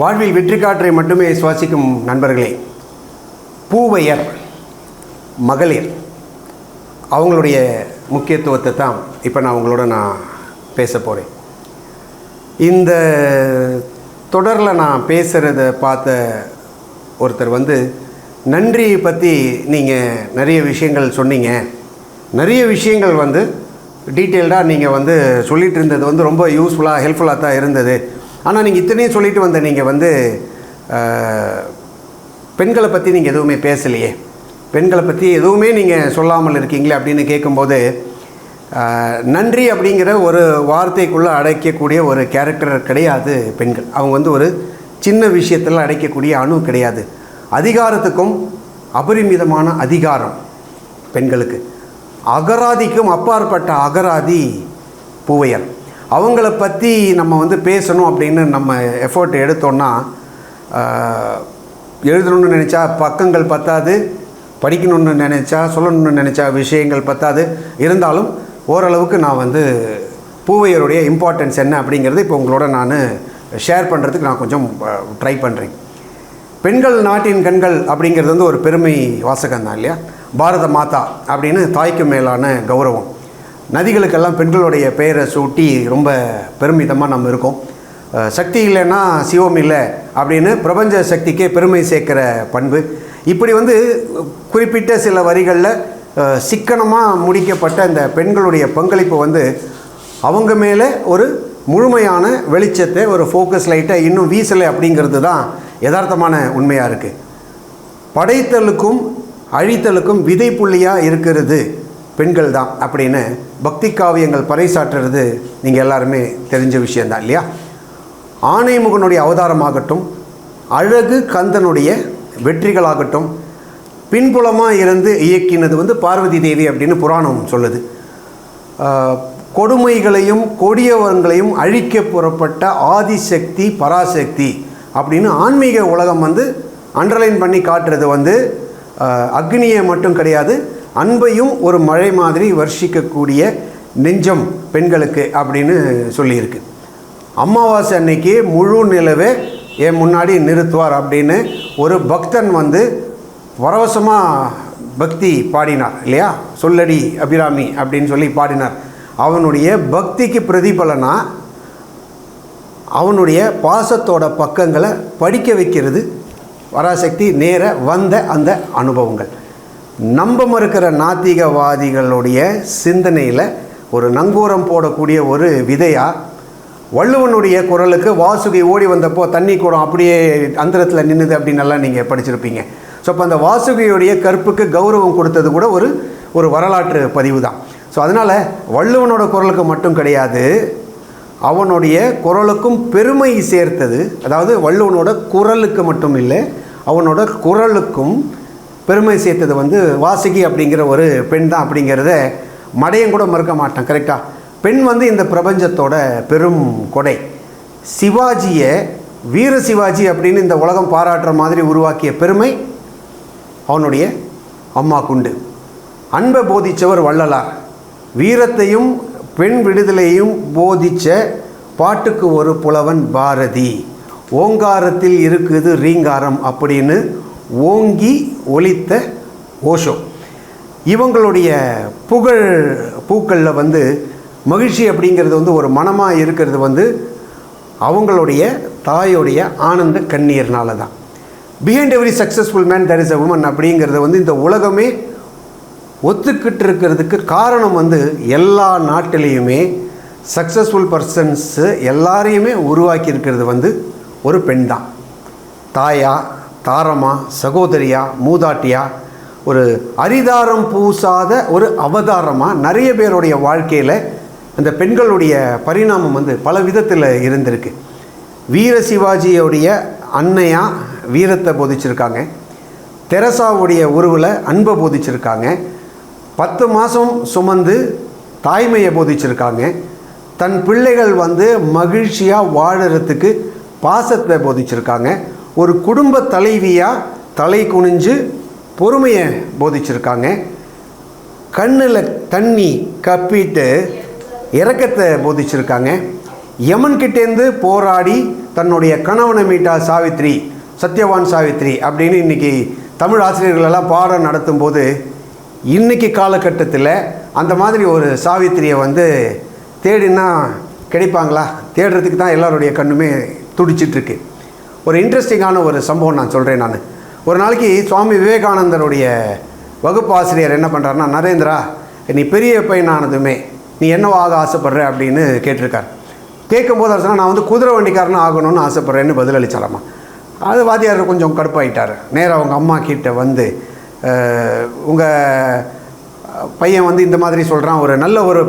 வாழ்வில் வெற்றி காற்றை மட்டுமே சுவாசிக்கும் நண்பர்களே பூவையர் மகளிர் அவங்களுடைய முக்கியத்துவத்தை தான் இப்போ நான் உங்களோட நான் பேச போகிறேன் இந்த தொடரில் நான் பேசுகிறத பார்த்த ஒருத்தர் வந்து நன்றியை பற்றி நீங்கள் நிறைய விஷயங்கள் சொன்னீங்க. நிறைய விஷயங்கள் வந்து டீட்டெயில்டாக நீங்கள் வந்து சொல்லிகிட்டு இருந்தது வந்து ரொம்ப யூஸ்ஃபுல்லாக ஹெல்ப்ஃபுல்லாக தான் இருந்தது. ஆனால் நீங்கள் இத்தனையும் சொல்லிட்டு வந்த நீங்கள் வந்து பெண்களை பற்றி நீங்கள் எதுவுமே பேசலையே. பெண்களை பற்றி எதுவுமே நீங்கள் சொல்லாமல் இருக்கீங்களே அப்படின்னு கேட்கும்போது நன்றி அப்படிங்கிற ஒரு வார்த்தைக்குள்ளே அடைக்கக்கூடிய ஒரு கேரக்டர் கிடையாது பெண்கள். அவங்க வந்து ஒரு சின்ன விஷயத்தில் அடைக்கக்கூடிய அணு கிடையாது. அதிகாரத்துக்கும் அபரிமிதமான அதிகாரம் பெண்களுக்கு. அகராதிக்கும் அப்பாற்பட்ட அகராதி பூவையர். அவங்கள பற்றி நம்ம வந்து பேசணும் அப்படின்னு நம்ம எஃபோர்ட் எடுத்தோன்னா எழுதணும்னு நினச்சா பக்கங்கள் பத்தாது படிக்கணும்னு நினச்சா சொல்லணும்னு நினச்சா விஷயங்கள் பத்தாது. இருந்தாலும் ஓரளவுக்கு நான் வந்து பூவையருடைய இம்பார்ட்டன்ஸ் என்ன அப்படிங்கிறது இப்போ உங்களோட நான் ஷேர் பண்ணுறதுக்கு நான் கொஞ்சம் ட்ரை பண்ணுறேன் பெண்கள் நாட்டின் கண்கள் அப்படிங்கிறது வந்து ஒரு பெருமை வாசகம் தான் இல்லையா? பாரத மாதா அப்படின்னு தாய்க்கு மேலான கௌரவம். நதிகளுக்கெல்லாம் பெண்களுடைய பெயரை சூட்டி ரொம்ப பெருமிதமாக நம்ம இருக்கோம். சக்தி இல்லைன்னா சிவம் இல்லை அப்படின்னு பிரபஞ்ச சக்திக்கே பெருமை சேர்க்கிற பண்பு. இப்படி வந்து குறிப்பிட்ட சில வரிகளில் சிக்கனமாக முடிக்கப்பட்ட இந்த பெண்களுடைய பங்களிப்பு வந்து அவங்க மேலே ஒரு முழுமையான வெளிச்சத்தை ஒரு ஃபோக்கஸ் லைட்டை இன்னும் வீசலை அப்படிங்கிறது தான் யதார்த்தமான உண்மையாக இருக்குது படைத்தலுக்கும் அழித்தலுக்கும் விதை புள்ளியாக இருக்கிறது பெண்கள் தான் அப்படின்னு பக்தி காவியங்கள் பறைசாற்றுறது நீங்கள் எல்லாருமே தெரிஞ்ச விஷயந்தான் இல்லையா? ஆனைமுகனுடைய அவதாரமாகட்டும் அழகு கந்தனுடைய வெற்றிகளாகட்டும் பின்புலமாக இருந்து இயக்கினது வந்து பார்வதி தேவி அப்படின்னு புராணம் சொல்லுது. கொடுமைகளையும் கொடியவங்களையும் அழிக்க புறப்பட்ட ஆதிசக்தி பராசக்தி அப்படின்னு ஆன்மீக உலகம் வந்து அண்டர்லைன் பண்ணி காட்டுறது வந்து அக்னியை மட்டும் கிடையாது அன்பையும் ஒரு மழை மாதிரி வர்ஷிக்கக்கூடிய நெஞ்சம் பெண்களுக்கு அப்படின்னு சொல்லியிருக்கு. அமாவாசை அன்னைக்கு முழு நிலவே என் முன்னாடி நிறுத்துவார் அப்படின்னு ஒரு பக்தன் வந்து பரவசமாக பக்தி பாடினார் இல்லையா? சொல்லடி அபிராமி அப்படின்னு சொல்லி பாடினார். அவனுடைய பக்திக்கு பிரதிபலனா அவனுடைய பாசத்தோட பக்கங்களை படிக்க வைக்கிறது பராசக்தி நேர வந்த அந்த அனுபவங்கள். நம்ப மறுக்கிற நாத்திகவாதிகளுடைய சிந்தனையில் ஒரு நங்கூரம் போடக்கூடிய ஒரு விதையாக வள்ளுவனுடைய குரலுக்கு வாசுகி ஓடி வந்தப்போ தண்ணி கூடம் அப்படியே அந்தரத்தில் நின்றுது அப்படின்னெல்லாம் நீங்கள் படிச்சிருப்பீங்க. ஸோ அப்போ அந்த வாசுகியுடைய கற்புக்கு கௌரவம் கொடுத்தது கூட ஒரு ஒரு வரலாற்று பதிவு தான் ஸோ அதனால் வள்ளுவனோட குரலுக்கு மட்டும் கிடையாது அவனுடைய குரலுக்கும் பெருமை சேர்த்தது அதாவது வள்ளுவனோட குரலுக்கு மட்டும் இல்லை அவனோட குரலுக்கும் பெருமை சேர்த்தது வந்து வாசுகி அப்படிங்கிற ஒரு பெண் தான் அப்படிங்கிறத மடையும் கூட மறுக்க மாட்டான் கரெக்டாக பெண் வந்து இந்த பிரபஞ்சத்தோட பெரும் கொடை. சிவாஜியை வீர சிவாஜி அப்படின்னு இந்த உலகம் பாராட்டுற மாதிரி உருவாக்கிய பெருமை அவனுடைய அம்மா குண்டு. அன்பை போதித்தவர் வள்ளலார். வீரத்தையும் பெண் விடுதலையும் போதிச்ச பாட்டுக்கு ஒரு புலவன் பாரதி. ஓங்காரத்தில் இருக்குது ரீங்காரம் அப்படின்னு ஓங்கி ஒலித்த ஓஷோ. இவங்களுடைய புகழ் பூக்களில் வந்து மகிழ்ச்சி அப்படிங்கிறது வந்து ஒரு மனமாக இருக்கிறது வந்து அவங்களுடைய தாயோடைய ஆனந்த கண்ணீர்னால தான். Behind every successful man there is a woman அப்படிங்கிறது வந்து இந்த உலகமே ஒத்துக்கிட்டு இருக்கிறதுக்கு காரணம் வந்து எல்லா நாட்டிலையுமே சக்ஸஸ்ஃபுல் பர்சன்ஸு எல்லாரையுமே உருவாக்கி இருக்கிறது வந்து ஒரு பெண் தான். தாயா தாரமா சகோதரியா மூதாட்டியா? ஒரு அரிதாரம் பூசாத ஒரு அவதாரமாக நிறைய பேருடைய வாழ்க்கையில் அந்த பெண்களுடைய பரிணாமம் வந்து பல விதத்தில் இருந்திருக்கு. வீர சிவாஜியோடைய அன்னையாக வீரத்தை போதிச்சிருக்காங்க. தெரசாவுடைய உருவில் அன்பை போதிச்சிருக்காங்க. பத்து மாதம் சுமந்து தாய்மையை போதிச்சிருக்காங்க. தன் பிள்ளைகள் வந்து மகிழ்ச்சியாக வாழறதுக்கு பாசத்தை போதிச்சிருக்காங்க. ஒரு குடும்ப தலைவியாக தலை குனிஞ்சு பொறுமையை போதிச்சிருக்காங்க. கண்ணில் தண்ணி கப்பிட்டு இரக்கத்தை போதிச்சிருக்காங்க. யமன்கிட்டேருந்து போராடி தன்னுடைய கணவனை மீட்டா சாவித்ரி சத்யவான் சாவித்ரி அப்படின்னு இன்னைக்கு தமிழ் ஆசிரியர்களெல்லாம் பாடம் நடத்தும்போது இன்னைக்கு காலகட்டத்தில் அந்த மாதிரி ஒரு சாவித்திரியை வந்து தேடினா கிடைப்பாங்களா? தேடுறதுக்கு தான் எல்லாருடைய கண்ணுமே துடிச்சிட்ருக்கு ஒரு இன்ட்ரெஸ்டிங்கான ஒரு சம்பவம் நான் சொல்கிறேன் நான். ஒரு நாளைக்கு சுவாமி விவேகானந்தருடைய வகுப்பு ஆசிரியர் என்ன பண்ணுறாருன்னா நரேந்திரா நீ பெரிய பையனானதுமே நீ என்னவாக ஆசைப்படுற? அப்படின்னு கேட்டிருக்கார். கேட்கும்போது அவர் நான் வந்து குதிரை வண்டிக்காரனா ஆகணும்னு ஆசைப்பட்றேன்னு பதிலளிச்சாராம்மா அது வாத்தியார் கொஞ்சம் கடுப்பாயிட்டார். நேராக அவங்க அம்மா கிட்ட வந்து உங்கள் பையன் வந்து இந்த மாதிரி சொல்கிறான் ஒரு நல்ல ஒரு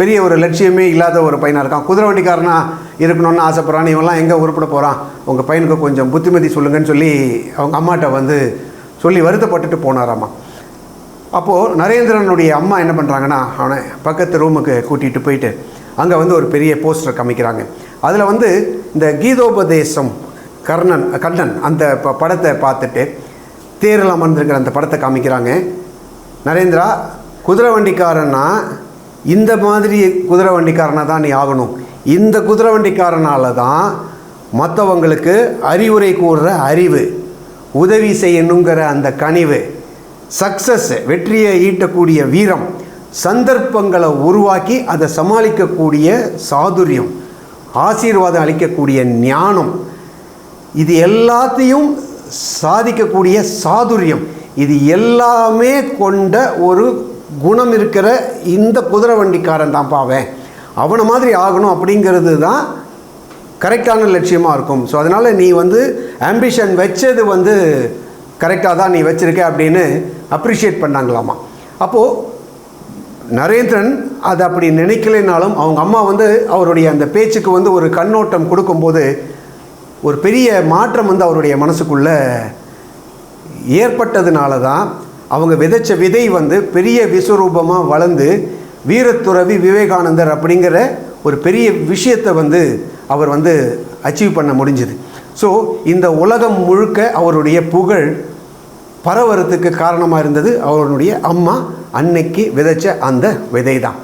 பெரிய ஒரு லட்சியமே இல்லாத ஒரு பையனாக இருக்கான். குதிரை வண்டிக்காரனா இருக்கணும்னு ஆசைப்பட்றான். இவெல்லாம் எங்கே உருப்பிட போகிறான் உங்கள் பையனுக்கு கொஞ்சம் புத்திமதி சொல்லுங்கன்னு சொல்லி அவங்க அம்மாட்ட வந்து சொல்லி வருத்தப்பட்டுட்டு போனாராம்மா அப்போது நரேந்திரனுடைய அம்மா என்ன பண்ணுறாங்கன்னா அவனை பக்கத்து ரூமுக்கு கூட்டிகிட்டு போயிட்டு அங்கே வந்து ஒரு பெரிய போஸ்டர் காமிக்கிறாங்க. அதில் வந்து இந்த கீதோபதேசம் கர்ணன் கண்ணன் அந்த ப- படத்தை பார்த்துட்டு தேரில் அமர்ந்திருக்கிற அந்த படத்தை காமிக்கிறாங்க. நரேந்திரா குதிரை வண்டிக்காரன்னா இந்த மாதிரி குதிரை வண்டிக்காரனாக தான் நீ ஆகணும். இந்த குதிரை வண்டிக்காரனால தான் மற்றவங்களுக்கு அறிவுரை கூறுற அறிவு உதவி செய்யணுங்கிற அந்த கனிவு சக்சஸ் வெற்றியை ஈட்டக்கூடிய வீரம் சந்தர்ப்பங்களை உருவாக்கி அதை சமாளிக்கக்கூடிய சாதுரியம் ஆசீர்வாதம் அளிக்கக்கூடிய ஞானம். இது எல்லாத்தையும் சாதிக்கக்கூடிய சாதுரியம். இது எல்லாமே கொண்ட ஒரு குணம் இருக்கிற இந்த குதிரை வண்டிக்காரன் தான் பாவேன் அவனை மாதிரி ஆகணும் அப்படிங்கிறது தான் கரெக்டான லட்சியமாக இருக்கும். ஸோ அதனால் நீ வந்து ஆம்பிஷன் வச்சது வந்து கரெக்டாக தான் நீ வச்சுருக்க அப்படின்னு அப்ரிஷியேட் பண்ணாங்களாமா. அப்போது நரேந்திரன் அதை அப்படி நினைக்கலைனாலும் அவங்க அம்மா வந்து அவருடைய அந்த பேச்சுக்கு வந்து ஒரு கண்ணோட்டம் கொடுக்கும்போது ஒரு பெரிய மாற்றம் வந்து அவருடைய மனசுக்குள்ளே ஏற்பட்டதுனால தான் அவங்க விதைச்ச விதை வந்து பெரிய விஸ்வரூபமாக வளர்ந்து வீரத்துறவி விவேகானந்தர் அப்படிங்கிற ஒரு பெரிய விஷயத்தை வந்து அவர் வந்து அச்சீவ் பண்ண முடிஞ்சுது. ஸோ இந்த உலகம் முழுக்க அவருடைய புகழ் பரவறதுக்கு காரணமாக இருந்தது அவருடைய அம்மா அன்னைக்கு விதைச்ச அந்த விதை தான்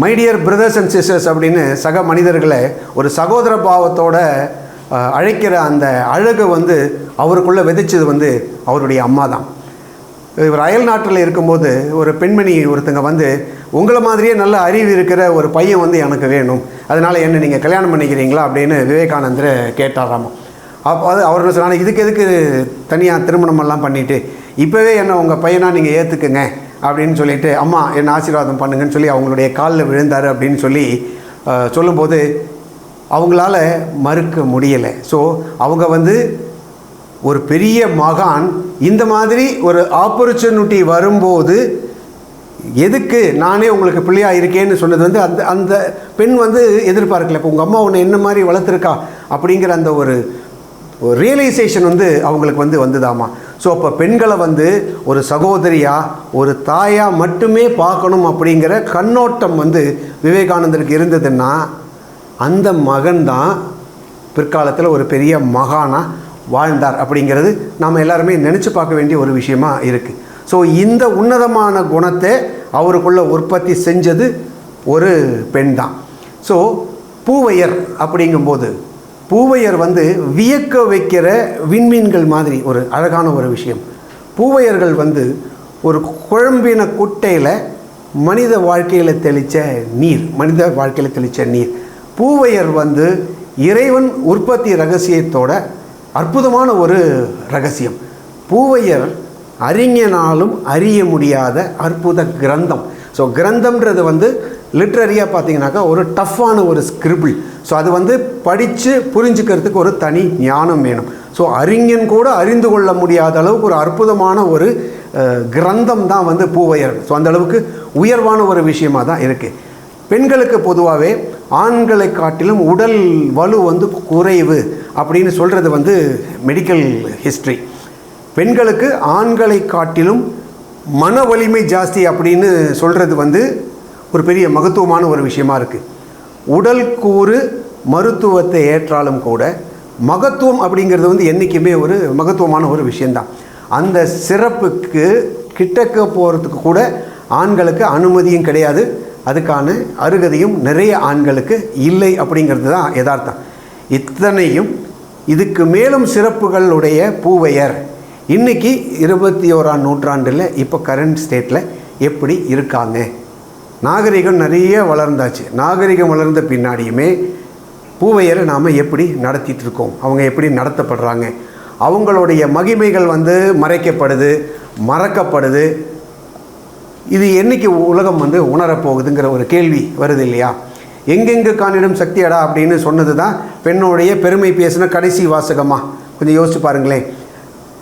மைடியர் பிரதர்ஸ் அண்ட் சிஸ்டர்ஸ் அப்படின்னு சக மனிதர்களை ஒரு சகோதர பாவத்தோட அழைக்கிற அந்த அழகு வந்து அவருக்குள்ளே விதைச்சது வந்து அவருடைய அம்மா தான் இவர் அயல் நாட்டில் இருக்கும்போது ஒரு பெண்மணி ஒருத்தங்க வந்து உங்களை மாதிரியே நல்ல அறிவு இருக்கிற ஒரு பையன் வந்து எனக்கு வேணும். அதனால் என்ன நீங்கள் கல்யாணம் பண்ணிக்கிறீங்களா? அப்படின்னு விவேகானந்தரை கேட்டாராமா. அப்போ அது அவர் என்ன சொன்னாங்க இதுக்கு எதுக்கு தனியாக திருமணமெல்லாம் பண்ணிவிட்டு இப்போவே என்ன உங்கள் பையனாக நீங்கள் ஏற்றுக்குங்க அப்படின்னு சொல்லிட்டு அம்மா என்ன ஆசீர்வாதம் பண்ணுங்கன்னு சொல்லி அவங்களுடைய காலில் விழுந்தார். அப்படின்னு சொல்லி சொல்லும்போது அவங்களால மறுக்க முடியலை. ஸோ அவங்க வந்து ஒரு பெரிய மகான் இந்த மாதிரி ஒரு ஆப்பர்ச்சுனிட்டி வரும்போது எதுக்கு நானே உங்களுக்கு பிள்ளையாக இருக்கேன்னு சொன்னது வந்து அந்த அந்த பெண் வந்து எதிர்பார்க்கல. இப்போ உங்கள் அம்மா உன்னை என்ன மாதிரி வளர்த்துருக்கா? அப்படிங்கிற அந்த ஒரு ரியலைசேஷன் வந்து அவங்களுக்கு வந்து வந்ததாமா. ஸோ அப்போ பெண்களை வந்து ஒரு சகோதரியாக ஒரு தாயாக மட்டுமே பார்க்கணும் அப்படிங்கிற கண்ணோட்டம் வந்து விவேகானந்தருக்கு இருந்ததுன்னா அந்த மகன் தான் பிற்காலத்தில் ஒரு பெரிய மகானாக வாழ்ந்தார் அப்படிங்கிறது நாம் எல்லாருமே நினச்சி பார்க்க வேண்டிய ஒரு விஷயமா இருக்குது ஸோ இந்த உன்னதமான குணத்தை அவருக்குள்ள உற்பத்தி செஞ்சது ஒரு பெண் தான். ஸோ பூவையர் அப்படிங்கும்போது பூவையர் வந்து வியக்க வைக்கிற விண்மீன்கள் மாதிரி ஒரு அழகான ஒரு விஷயம். பூவையர்கள் வந்து ஒரு குழம்பின குட்டையில் மனித வாழ்க்கையில் தெளித்த நீர் மனித வாழ்க்கையில் தெளித்த நீர். பூவையர் வந்து இறைவன் உற்பத்தி ரகசியத்தோட அற்புதமான ஒரு ரகசியம். பூவையர் அறிஞனாலும் அறிய முடியாத அற்புத கிரந்தம். ஸோ கிரந்தம்ன்றது வந்து லிட்ரரியாக பார்த்தீங்கன்னாக்கா ஒரு டஃப்பான ஒரு ஸ்கிரிபிள் ஸோ அது வந்து படித்து புரிஞ்சுக்கிறதுக்கு ஒரு தனி ஞானம் வேணும். ஸோ அறிஞன் கூட அறிந்து கொள்ள முடியாத அளவுக்கு ஒரு அற்புதமான ஒரு கிரந்தம் தான் வந்து பூவையர். ஸோ அந்த அளவுக்கு உயர்வான ஒரு விஷயமா தான் இருக்குது பெண்களுக்கு பொதுவாகவே ஆண்களை காட்டிலும் உடல் வலு வந்து குறைவு அப்படின்னு சொல்கிறது வந்து மெடிக்கல் ஹிஸ்ட்ரி பெண்களுக்கு ஆண்களை காட்டிலும் மன வலிமை ஜாஸ்தி அப்படின்னு சொல்கிறது வந்து ஒரு பெரிய மகத்துவமான ஒரு விஷயமா இருக்குது உடல் கூறு மருத்துவத்தை ஏற்றாலும் கூட மகத்துவம் அப்படிங்கிறது வந்து என்றைக்குமே ஒரு மகத்துவமான ஒரு விஷயந்தான் அந்த சிறப்புக்கு கிட்டக்க போகிறதுக்கு கூட ஆண்களுக்கு அனுமதியும் கிடையாது. அதுக்கான அருகதையும் நிறைய ஆண்களுக்கு இல்லை அப்படிங்கிறது தான் யதார்த்தம். இத்தனையும் இதுக்கு மேலும் சிறப்புகளுடைய பூவையர் இன்னைக்கு இருபத்தி ஓராம் நூற்றாண்டில் இப்போ கரண்ட் ஸ்டேட்டில் எப்படி இருக்காங்க? நாகரிகம் நிறைய வளர்ந்தாச்சு. நாகரிகம் வளர்ந்த பின்னாடியுமே பூவையரை நாம் எப்படி நடத்திட்டு இருக்கோம்? அவங்க எப்படி நடத்தப்படுறாங்க? அவங்களுடைய மகிமைகள் வந்து மறைக்கப்படுது மறக்கப்படுது. இது என்னைக்கு உலகம் வந்து உணரப்போகுதுங்கிற ஒரு கேள்வி வருது இல்லையா? எங்கெங்கு காணிடும் சக்தியடா அப்படின்னு சொன்னது தான் பெண்ணுடைய பெருமை பேசின கடைசி வாசகமாக கொஞ்சம் யோசிச்சு பாருங்களேன்.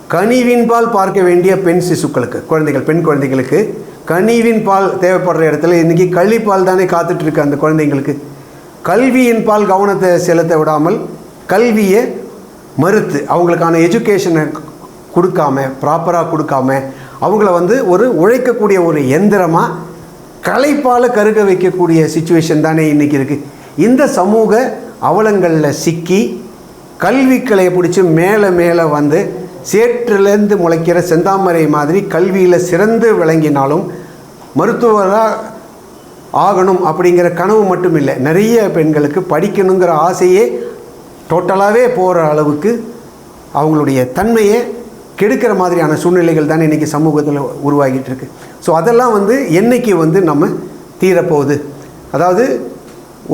கனிவின்பால் பார்க்க வேண்டிய பெண் சிசுக்களுக்கு குழந்தைகள் பெண் குழந்தைகளுக்கு கனிவின் பால் தேவைப்படுற இடத்துல இன்றைக்கி கள்ளிப்பால் தானே காத்துட்ருக்கு அந்த குழந்தைங்களுக்கு. கல்வியின் பால் கவனத்தை செலுத்த விடாமல் கல்வியை மறுத்து அவங்களுக்கான எஜுகேஷனை கொடுக்காம ப்ராப்பராக கொடுக்காம அவங்கள வந்து ஒரு உழைக்கக்கூடிய ஒரு எந்திரமாக களைப்பால் கருக வைக்கக்கூடிய சுச்சுவேஷன் தானே இன்றைக்கி இருக்குது இந்த சமூக அவலங்களில் சிக்கி கல்விக்கலையை பிடிச்சி மேலே மேலே வந்து சேற்றிலேருந்து முளைக்கிற செந்தாமரை மாதிரி கல்வியில் சிறந்து விளங்கினாலும் மருத்துவராக ஆகணும் அப்படிங்கிற கனவு மட்டும் இல்லை. நிறைய பெண்களுக்கு படிக்கணுங்கிற ஆசையே டோட்டலாகவே போகிற அளவுக்கு அவங்களுடைய தன்மையை கெடுக்கிற மாதிரியான சூழ்நிலைகள் தானே இன்றைக்கி சமூகத்தில் உருவாகிட்டு இருக்கு. ஸோ அதெல்லாம் வந்து என்னைக்கு வந்து நம்ம தீரப்போகுது? அதாவது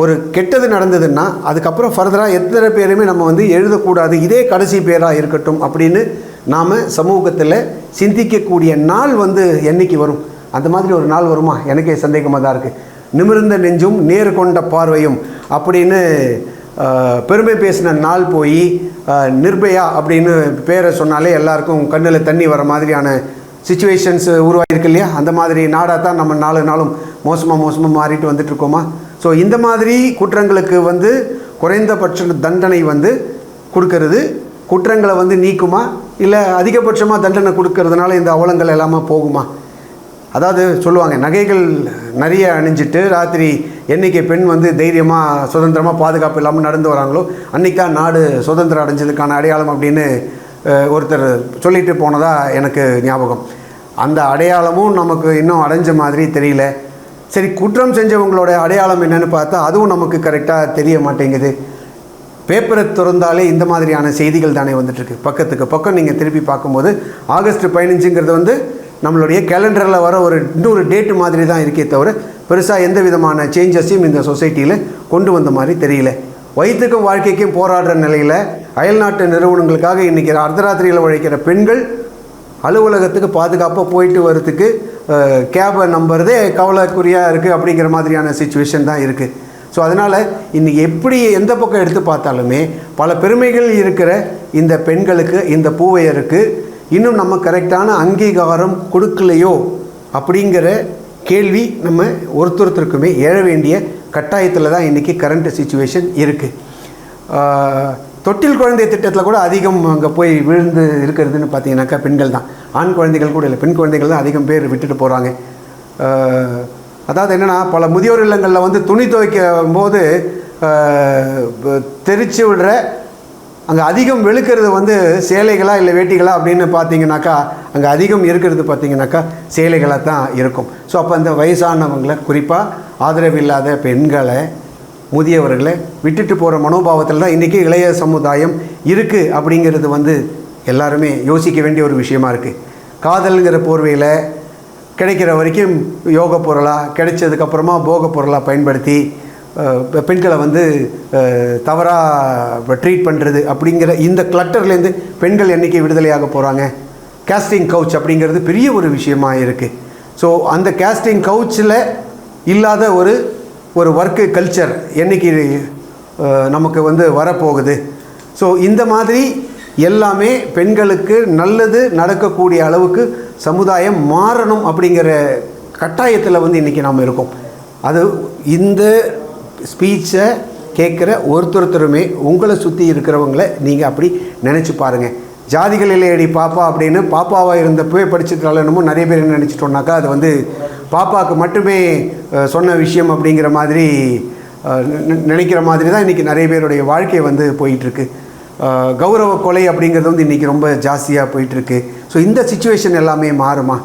ஒரு கெட்டது நடந்ததுன்னா அதுக்கப்புறம் ஃபர்தராக எத்தனை பேருமே நம்ம வந்து எழுதக்கூடாது இதே கடைசி பேராக இருக்கட்டும் அப்படின்னு நாம் சமூகத்தில் சிந்திக்கக்கூடிய நாள் வந்து என்னைக்கு வரும்? அந்த மாதிரி ஒரு நாள் வருமா? எனக்கே சந்தேகமாக தான் இருக்குது நிமிர்ந்த நெஞ்சும் நேர் கொண்ட பார்வையும் அப்படின்னு பெருமை பேசின நாள் போய் நிர்பயா அப்படின்னு பேரை சொன்னாலே எல்லாருக்கும் கண்ணில் தண்ணி வர மாதிரியான சுச்சுவேஷன்ஸ் உருவாகிருக்கு இல்லையா? அந்த மாதிரி நாடாக தான் நம்ம நாலு நாளும் மோசமாக மோசமாக மாறிட்டு வந்துட்டுருக்கோமா ஸோ இந்த மாதிரி குற்றங்களுக்கு வந்து குறைந்தபட்ச தண்டனை வந்து கொடுக்கறது குற்றங்களை வந்து நீக்குமா? இல்லை அதிகபட்சமாக தண்டனை கொடுக்கறதுனால இந்த அவலங்கள் எல்லாமே போகுமா? அதாவது சொல்லுவாங்க நகைகள் நிறைய அணிஞ்சிட்டு ராத்திரி என்றைக்கு பெண் வந்து தைரியமாக சுதந்திரமாக பாதுகாப்பு இல்லாமல் நடந்து வராங்களோ அன்றைக்கி தான் நாடு சுதந்திரம் அடைஞ்சதுக்கான அடையாளம் அப்படின்னு ஒருத்தர் சொல்லிட்டு போனதாக எனக்கு ஞாபகம். அந்த அடையாளமும் நமக்கு இன்னும் அடைஞ்ச மாதிரி தெரியல. சரி குற்றம் செஞ்சவங்களோட அடையாளம் என்னன்னு பார்த்தா அதுவும் நமக்கு கரெக்டாக தெரிய மாட்டேங்குது. பேப்பரை திறந்தாலே இந்த மாதிரியான செய்திகள் தானே வந்துட்டுருக்கு பக்கத்துக்கு பக்கம் நீங்கள் திருப்பி பார்க்கும்போது ஆகஸ்ட் பதினஞ்சுங்கிறது வந்து நம்மளுடைய கேலண்டரில் வர ஒரு இன்னொரு டேட்டு மாதிரி தான் இருக்கே தவிர பெருசாக எந்த விதமான சேஞ்சஸையும் இந்த சொசைட்டியில் கொண்டு வந்த மாதிரி தெரியல. வயிற்றுக்கும் வாழ்க்கைக்கும் போராடுற நிலையில் அயல்நாட்டு நிறுவனங்களுக்காக இன்றைக்கி அர்த்தராத்திரியில் உழைக்கிற பெண்கள் அலுவலகத்துக்கு பாதுகாப்பாக போயிட்டு வரத்துக்கு கேபை நம்புறதே கவலைக்குறியாக இருக்குது அப்படிங்கிற மாதிரியான சுச்சுவேஷன் தான் இருக்குது ஸோ அதனால் இன்றைக்கி எப்படி எந்த பக்கம் எடுத்து பார்த்தாலுமே பல பெருமைகள் இருக்கிற இந்த பெண்களுக்கு இந்த பூவையருக்கு இன்னும் நம்ம கரெக்டான அங்கீகாரம் கொடுக்கலையோ அப்படிங்கிற கேள்வி நம்ம ஒருத்தொருத்தருக்குமே எழ வேண்டிய கட்டாயத்தில் தான் இன்றைக்கி கரண்ட் சுச்சுவேஷன் இருக்குது தொட்டில் குழந்தை திட்டத்தில் கூட அதிகம் அங்கே போய் விழுந்து இருக்கிறதுன்னு பார்த்தீங்கன்னாக்கா பெண்கள் தான். ஆண் குழந்தைகள் கூட இல்லை பெண் குழந்தைகள் தான் அதிகம் பேர் விட்டுட்டு போகிறாங்க அதாவது என்னென்னா பல முதியோர் இல்லங்களில் வந்து துணி துவைக்கும் போது தெரிச்சு விடுற அங்கே அதிகம் வெளுக்கிறது வந்து சேலைகளா இல்லை வேட்டிகளா அப்படின்னு பார்த்தீங்கன்னாக்கா அங்கே அதிகம் இருக்கிறது பார்த்தீங்கன்னாக்கா சேலைகளாக தான் இருக்கும். ஸோ அப்போ அந்த வயசானவங்களை குறிப்பாக ஆதரவு இல்லாத பெண்களை முதியவர்களை விட்டுட்டு போகிற மனோபாவத்தில் தான் இன்றைக்கி இளைய சமுதாயம் இருக்குது அப்படிங்கிறது வந்து எல்லாருமே யோசிக்க வேண்டிய ஒரு விஷயமா இருக்குது காதல்ங்கிற போர்வையில் கிடைக்கிற வரைக்கும் யோக பொருளாக கிடைச்சதுக்கப்புறமா போக பொருளாக பயன்படுத்தி பெண்களை வந்து தவறாக ட்ரீட் பண்ணுறது அப்படிங்கிற இந்த கிளட்டர்லேருந்து பெண்கள் என்னைக்கு விடுதலையாக போகிறாங்க கேஸ்டிங் கவுச் அப்படிங்கிறது பெரிய ஒரு விஷயமாக இருக்குது ஸோ அந்த கேஸ்டிங் கவுச்சில் இல்லாத ஒரு ஒரு ஒர்க்கு கல்ச்சர் என்னைக்கு நமக்கு வந்து வரப்போகுது? ஸோ இந்த மாதிரி எல்லாமே பெண்களுக்கு நல்லது நடக்கக்கூடிய அளவுக்கு சமுதாயம் மாறணும் அப்படிங்கிற கட்டாயத்தில் வந்து இன்றைக்கி நாம் இருக்கோம். அது இந்த ஸ்பீச்சை கேட்குற ஒருத்தருத்தருமே உங்களை சுற்றி இருக்கிறவங்களை நீங்கள் அப்படி நினச்சி பாருங்கள் ஜாதிகள் இல்லையடி பாப்பா அப்படின்னு பாப்பாவாக இருந்தப்பவே படிச்சதுனால நிறைய பேர் என்ன நினச்சிட்டோம்னாக்கா அது வந்து பாப்பாவுக்கு மட்டுமே சொன்ன விஷயம் அப்படிங்கிற மாதிரி நினைக்கிற மாதிரி தான் இன்றைக்கி நிறைய பேருடைய வாழ்க்கை வந்து போயிட்டுருக்கு. கௌரவ கொலை அப்படிங்கிறது வந்து இன்றைக்கி ரொம்ப ஜாஸ்தியாக போயிட்டுருக்கு. ஸோ இந்த சுச்சுவேஷன் எல்லாமே மாறுமா?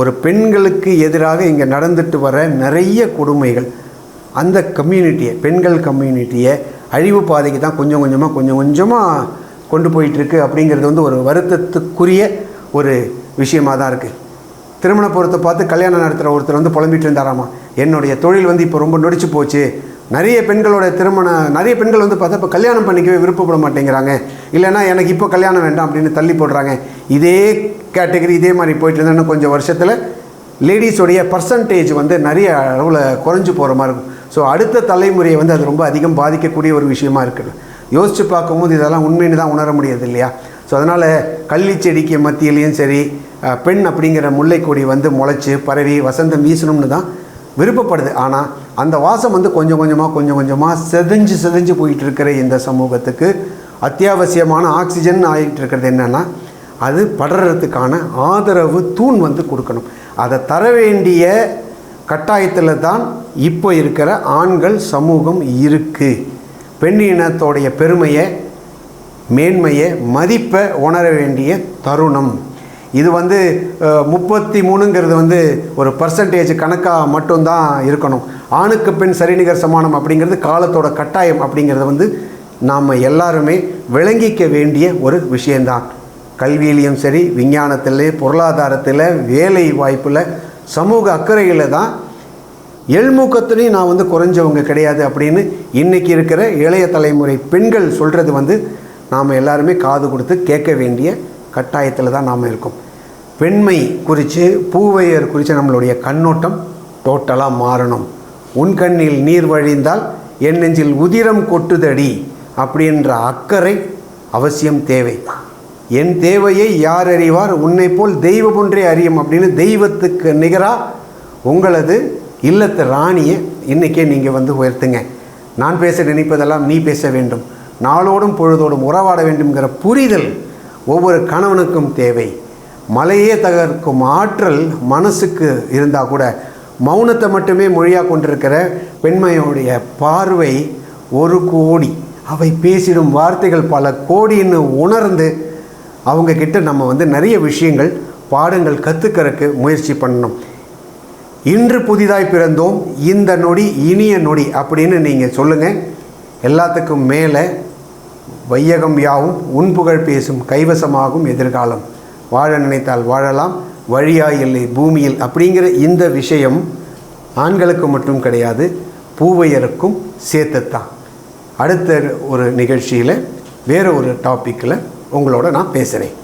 ஒரு பெண்களுக்கு எதிராக இங்கே நடந்துட்டு வர நிறைய கொடுமைகள். அந்த கம்யூனிட்டியை பெண்கள் கம்யூனிட்டியை அழிவு பாதைக்கு தான் கொஞ்சம் கொஞ்சமாக கொஞ்சம் கொஞ்சமாக கொண்டு போயிட்டுருக்கு அப்படிங்கிறது வந்து ஒரு வருத்தத்துக்குரிய ஒரு விஷயமாக தான் இருக்குது திருமண பொருத்தை பார்த்து கல்யாணம் நடத்துகிற ஒருத்தர் வந்து புலம்பிட்டு இருந்தாராமா? என்னுடைய தொழில் வந்து இப்போ ரொம்ப நொடிச்சு போச்சு. நிறைய பெண்களோட திருமண நிறைய பெண்கள் வந்து பார்த்தா இப்போ கல்யாணம் பண்ணிக்கவே விருப்பப்பட மாட்டேங்கிறாங்க. இல்லைன்னா எனக்கு இப்போ கல்யாணம் வேண்டாம் அப்படின்னு தள்ளி போடுறாங்க. இதே கேட்டகரி இதே மாதிரி போயிட்டு இருந்தேன்னா கொஞ்சம் வருஷத்தில் லேடிஸோடைய பர்சன்டேஜ் வந்து நிறைய அளவில் குறைஞ்சு போகிற மாதிரி இருக்கும். ஸோ அடுத்த தலைமுறையை வந்து அது ரொம்ப அதிகம் பாதிக்கக்கூடிய ஒரு விஷயமா இருக்குது. யோசித்து பார்க்கும்போது இதெல்லாம் உண்மைன்னு தான் உணர முடியாது இல்லையா? ஸோ அதனால் கள்ளி செடிக்கு மத்தியிலையும் சரி பெண் அப்படிங்கிற முல்லைக்கொடி வந்து முளைச்சி பரவி வசந்தம் வீசணும்னு தான் விருப்பப்படுது. ஆனால் அந்த வாசம் வந்து கொஞ்சம் கொஞ்சமாக கொஞ்சம் கொஞ்சமாக செதஞ்சு செதஞ்சு போயிட்டு இருக்கிற இந்த சமூகத்துக்கு அத்தியாவசியமான ஆக்சிஜன் ஆகிட்டு இருக்கிறது என்னென்னா அது படறதுக்கான ஆதரவு தூண் வந்து கொடுக்கணும். அதை தர வேண்டிய கட்டாயத்தில் தான் இப்போ இருக்கிற ஆண்கள் சமூகம் இருக்குது பெண் இனத்தோடைய பெருமையை மேன்மையை மதிப்பை உணர வேண்டிய தருணம். இது வந்து முப்பத்தி மூணுங்கிறது வந்து ஒரு பர்சன்டேஜ் கணக்காக மட்டும்தான் இருக்கணும். ஆணுக்கு பெண் சரிநிகர் சமானம் அப்படிங்கிறது காலத்தோட கட்டாயம் அப்படிங்கிறத வந்து நாம் எல்லாருமே விளங்கிக்க வேண்டிய ஒரு விஷயந்தான் கல்வியிலையும் சரி விஞ்ஞானத்தில் பொருளாதாரத்தில் வேலை வாய்ப்பில் சமூக அக்கறையில் தான் எள்மூக்கத்துலேயும் நான் வந்து குறைஞ்சவங்க கிடையாது அப்படின்னு இன்றைக்கி இருக்கிற இளைய தலைமுறை பெண்கள் சொல்கிறது வந்து நாம் எல்லாருமே காது கொடுத்து கேட்க வேண்டிய கட்டாயத்தில் தான் நாம் இருக்கோம். பெண்மை குறித்து பூவையர் குறித்து நம்மளுடைய கண்ணோட்டம் டோட்டலாக மாறணும். உன் கண்ணில் நீர் வழிந்தால் என் நெஞ்சில் உதிரம் கொட்டுதடி அப்படின்ற அக்கறை அவசியம் தேவை என் தேவையை யார் அறிவார்? உன்னை போல் தெய்வம் ஒன்றே அறியும் அப்படின்னு தெய்வத்துக்கு நிகராக உங்களது இல்லத்து ராணியை இன்றைக்கே நீங்கள் வந்து உயர்த்துங்க. நான் பேச நினைப்பதெல்லாம் நீ பேச வேண்டும். நாளோடும் பொழுதோடும் உறவாட வேண்டும்ங்கிற புரிதல் ஒவ்வொரு கணவனுக்கும் தேவை. மலையே தகர்க்கும் ஆற்றல் மனசுக்கு இருந்தால் கூட மௌனத்தை மட்டுமே மொழியாக கொண்டிருக்கிற பெண்மையுடைய பார்வை ஒரு கோடி. அவை பேசிடும் வார்த்தைகள் பல கோடின்னு உணர்ந்து அவங்கக்கிட்ட நம்ம வந்து நிறைய விஷயங்கள் பாடங்கள் கற்றுக்கிறதுக்கு முயற்சி பண்ணணும். இன்று புதிதாய் பிறந்தோம் இந்த நொடி இனிய நொடி அப்படின்னு நீங்கள் சொல்லுங்கள் எல்லாத்துக்கும் மேலே வையகம் யாவும் உன் புகழ் பேசும் கைவசமாகும் எதிர்காலம். வாழ நினைத்தால் வாழலாம் வழியாய் இல்லை பூமியில் அப்படிங்கிற இந்த விஷயம் ஆண்களுக்கு மட்டும் கிடையாது பூவையருக்கும் சேர்த்துத்தான். அடுத்த ஒரு நிகழ்ச்சியில் வேறு ஒரு டாப்பிக்கில் உங்களோட நான் பேசுகிறேன்